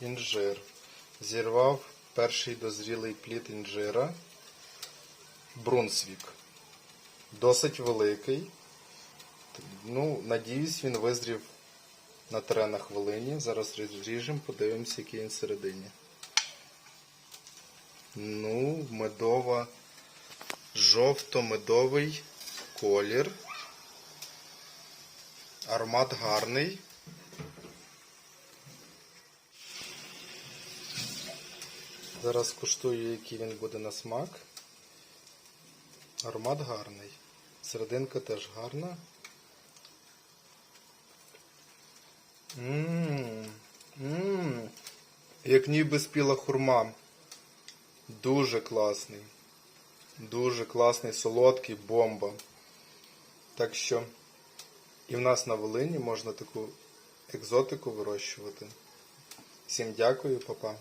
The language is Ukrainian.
інжир. Зірвав перший дозрілий плід інжира. Брунсвік. Досить великий. Ну, надіюсь, він визрів на 3 на хвилині. Зараз розріжемо, подивимося, який він всередині. Ну, медова, жовто-медовий колір. Аромат гарний. Зараз куштую, який він буде на смак. Аромат гарний. Серединка теж гарна. Ммм. Ммм. Як ніби спіла хурма. Дуже класний. Дуже класний, солодкий, бомба. Так що і в нас на Волині можна таку екзотику вирощувати. Всім дякую, папа.